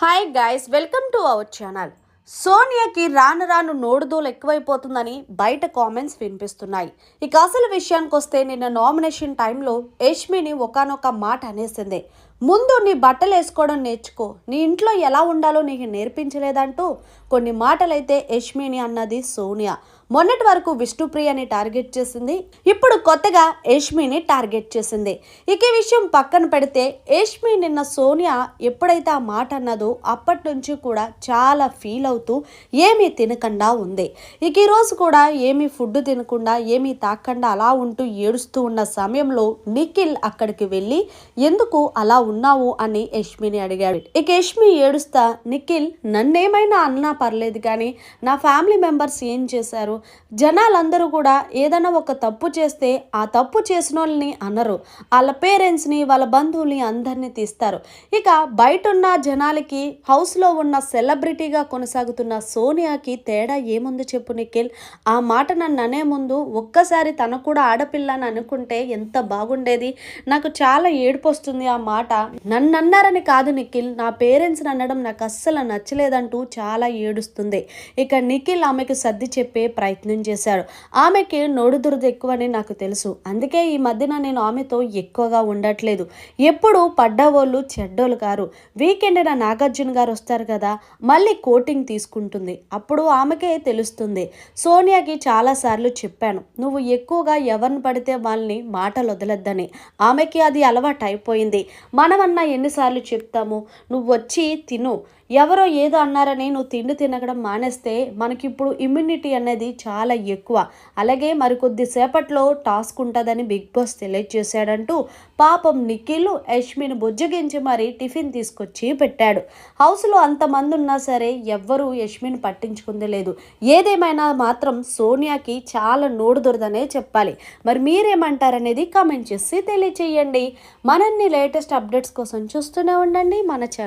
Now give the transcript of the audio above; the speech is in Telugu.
Hi guys welcome to our channel సోనియాకి రాను రాను నోడుదోలు ఎక్కువైపోతుందని బయట కామెంట్స్ వినిపిస్తున్నాయి. ఇక అసలు విషయానికి వస్తే నిన్న నామినేషన్ టైంలో యష్మిని ఒకనొక మాట అనేసింది. ముందు నీ బట్టలు వేసుకోవడం నేర్చుకో. నీ ఇంట్లో ఎలా ఉండాలో నీకు నేర్పించలేదంటూ కొన్ని మాటలైతే యష్మిని అన్నది సోనియా. మొన్నటి వరకు విష్ణుప్రియని టార్గెట్ చేసింది. ఇప్పుడు కొత్తగా యష్మిని టార్గెట్ చేసింది. ఇక విషయం పక్కన పెడితే యష్మి నిన్న సోనియా ఎప్పుడైతే ఆ మాట అన్నదో అప్పటి నుంచి కూడా చాలా ఫీల్ అవుతూ ఏమీ తినకుండా ఉంది. ఇక ఈరోజు కూడా ఏమీ ఫుడ్ తినకుండా ఏమీ తాకకుండా అలా ఉంటూ ఏడుస్తూ ఉన్న సమయంలో నిఖిల్ అక్కడికి వెళ్ళి ఎందుకు అలా ఉన్నావు అని యష్మిని అడిగాడు. ఇక యష్మి ఏడుస్తా నిఖిల్ నన్నేమైనా అన్నా పర్లేదు కానీ నా ఫ్యామిలీ మెంబర్స్ ఏం చేశారు? జనాలందరూ కూడా ఏదైనా ఒక తప్పు చేస్తే ఆ తప్పు చేసిన వాళ్ళని అనరు. వాళ్ళ పేరెంట్స్ని వాళ్ళ బంధువుల్ని అందరినీ తీస్తారు. ఇక బయట ఉన్న జనాలకి హౌస్లో ఉన్న సెలబ్రిటీగా కొనసాగుతున్న సోనియాకి తేడా ఏముంది చెప్పు నిఖిల్? ఆ మాట నన్ను అనే ముందు ఒక్కసారి తన కూడా ఆడపిల్ల అని అనుకుంటే ఎంత బాగుండేది? నాకు చాలా ఏడుపు వస్తుంది ఆ మాట. నన్నన్నారని కాదు నిఖిల్. నా పేరెంట్స్ని అనడం నాకు అస్సలు నచ్చలేదంటూ చాలా ఏడుస్తుంది. ఇక నిఖిల్ ఆమెకు సర్ది చెప్పే ప్రయత్నం చేశాడు. ఆమెకి నోడు దురద ఎక్కువని నాకు తెలుసు. అందుకే ఈ మధ్యన నేను ఆమెతో ఎక్కువగా ఉండట్లేదు. ఎప్పుడు పడ్డవాళ్ళు చెడ్డోళ్ళు కారు. నా నాగార్జున గారు వస్తారు కదా మళ్ళీ కోటింగ్ తీసుకుంటుంది. అప్పుడు ఆమెకే తెలుస్తుంది. సోనియాకి చాలాసార్లు చెప్పాను నువ్వు ఎక్కువగా ఎవరిని పడితే వాళ్ళని మాటలు వదలొద్దని. ఆమెకి అది అలవాటు అయిపోయింది మానవన్న ఎన్నిసార్లు చెప్తాము నువ్వు వచ్చి తిను. ఎవరో ఏదో అన్నారని నువ్వు తిండి తినగడం మానేస్తే మనకిప్పుడు ఇమ్యూనిటీ అనేది చాలా ఎక్కువ. అలాగే మరికొద్ది సేపట్లో టాస్క్ ఉంటుందని బిగ్ బాస్ తెలియజేశాడంటూ పాపం నిఖిల్ యష్మిని బుజ్జగించి మరి టిఫిన్ తీసుకొచ్చి పెట్టాడు. హౌస్లో అంతమంది ఉన్నా సరే ఎవ్వరూ యష్మిని పట్టించుకుంది లేదు. ఏదేమైనా మాత్రం సోనియాకి చాలా నోడు దొరదనే చెప్పాలి. మరి మీరేమంటారనేది కామెంట్ చేసి తెలియచేయండి. మనన్ని లేటెస్ట్ అప్డేట్స్ కోసం చూస్తూనే ఉండండి మన ఛానల్